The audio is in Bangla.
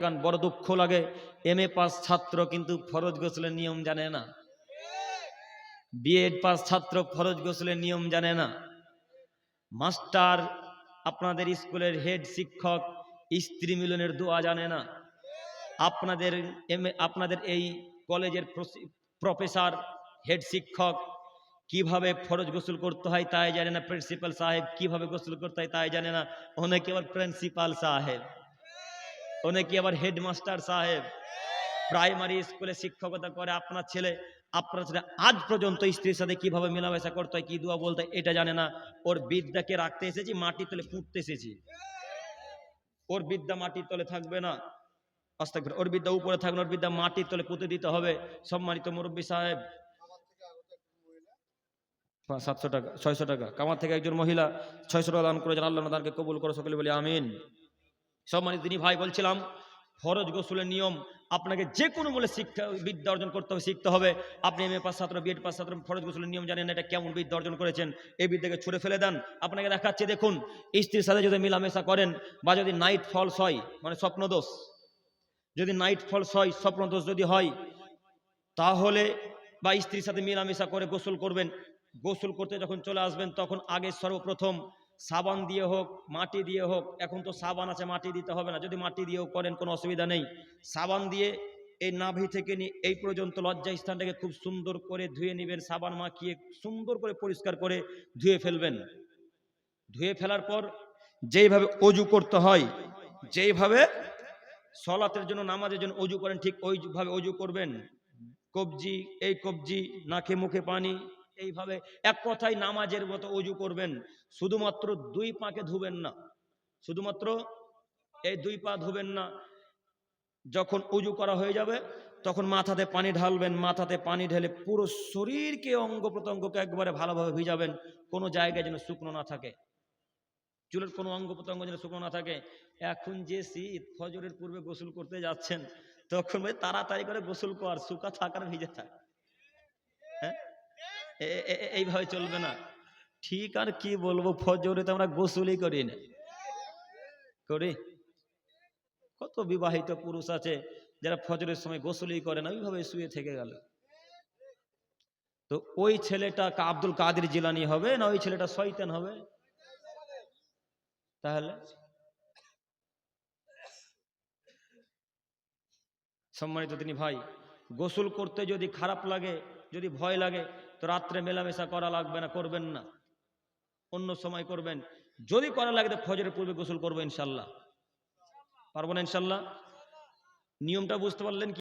কারণ বড় দুঃখ লাগে। এম এ পাস ছাত্র কিন্তু ফরজ গোসলের নিয়ম জানে না। বিএড পাস ছাত্র ফরজ গোসলের নিয়ম জানে না। মাস্টার, আপনাদের স্কুলের হেড শিক্ষক, স্ত্রী মিলনের দোয়া জানে না। আপনাদের এম আপনাদের এই কলেজের প্রফেসর, হেড শিক্ষক, কীভাবে ফরজ গোসল করতে হয় তাই জানে না। প্রিন্সিপাল সাহেব কীভাবে গোসল করতে হয় তাই জানে না। অনেকে আবার প্রিন্সিপাল সাহেব। অনেকে আবার হেডমাস্টার সাহেব? প্রাইমারি স্কুলে শিক্ষকতা করে আপনার ছেলে। আপনার ছেলে আজ পর্যন্ত স্ত্রীর সাথে কীভাবে মেলামেশা করতে হয়, কি দোয়া বলতে এটা জানে না। ওর বিদ্যাকে রাখতে এসেছি মাটি তলে পুঁততে এসেছি। ওর বিদ্যা মাটির তলে থাকবে না। আস্তাগফিরুল্লাহ। ওর বিদ্যা উপরে থাকবে ওর বিদ্যা মাটির তলে পুঁতে দিতে হবে। সম্মানিত মুরব্বী সাহেব। সাতশো টাকা, ছয়শো টাকা। কামার থেকে একজন মহিলা ছয়শো টাকা দান করেছেন, আল্লাহ দানকে কবুল করে, সকলে বলি আমিন। সম্মানিত তিনি ভাই, বলছিলাম, ফরজ গোসলের নিয়ম আপনাকে যে কোনো বলে শিক্ষা, বিদ্যা অর্জন করতে হবে, শিখতে হবে। আপনি এম এ পাস ছাত্র বিএড পাস ছাত্র ফরজ গোসলের নিয়ম জানেন এটা কেমন বিদ্যা অর্জন করেছেন, এই বিদ্যাকে ছুড়ে ফেলে দেন। আপনাকে দেখাচ্ছে, দেখুন, স্ত্রীর সাথে যদি মিলামেশা করেন বা যদি নাইট ফলস হয় মানে স্বপ্নদোষ, যদি নাইট ফলস হয়, স্বপ্নদোষ যদি হয়, তাহলে বা স্ত্রীর সাথে মিলামেশা করে গোসল করবেন। গোসল করতে যখন চলে আসবেন, তখন আগে সর্বপ্রথম সাবান দিয়ে হোক, মাটি দিয়ে হোক, এখন তো সাবান আছে, মাটি দিতে হবে না। যদি মাটি দিয়েও করেন, কোনো অসুবিধা নেই। সাবান দিয়ে এই নাভি থেকে নিয়ে এই পর্যন্ত লজ্জা স্থানটাকে খুব সুন্দর করে ধুয়ে নেবেন, সাবান মাখিয়ে সুন্দর করে পরিষ্কার করে ধুয়ে ফেলবেন। ধুয়ে ফেলার পর যেইভাবে অজু করতে হয়, যেইভাবে সলাতের জন্য, নামাজের জন্য অজু করেন, ঠিক ওইভাবে অজু করবেন। কবজি, এই কবজি, নাকে মুখে পানি এইভাবে এক কথায় নামাজের মতো অজু করবেন। শুধুমাত্র দুই পাকে ধুবেন না। শুধুমাত্র এই দুই পা ধুবেন না। যখন উজু করা হয়ে যাবে, তখন মাথাতে পানি ঢালবেন। মাথাতে পানি ঢেলে পুরো শরীরকে অঙ্গ প্রত্যঙ্গকে একবারে ভালোভাবে ভিজাবেন। কোনো জায়গায় যেন শুকনো না থাকে। চুলের কোনো অঙ্গ প্রত্যঙ্গ যেন শুকনো না থাকে। এখন যে শীত, ফজরের পূর্বে গোসল করতে যাচ্ছেন, তখন তাড়াতাড়ি করে গোসল কর, শুকা থাকার ভিজে থাক। এইভাবে চলবে না। ঠিক আর কি বলব, ফজরে তো আমরা গোসলই করি না। করি? কত বিবাহিত পুরুষ আছে যারা ফজরের সময় গোসলই করে না, ওইভাবে শুয়ে থেকে গেল। তো ওই ছেলেটা আব্দুল কাদের জিলানি হবে না ওই ছেলেটা শয়তান হবে? তাহলে? সম্মানিত তিনি ভাই, গোসল করতে যদি খারাপ লাগে, যদি ভয় লাগে তো রাত্রে মেলামেশা করা লাগবে না, করবেন না। অন্য সময় করবেন। যদি করা লাগে তো ফজরের পূর্বে গোসল করব ইনশাল্লাহ। পারব না ইনশাল্লাহ? নিয়মটা বুঝতে পারলেন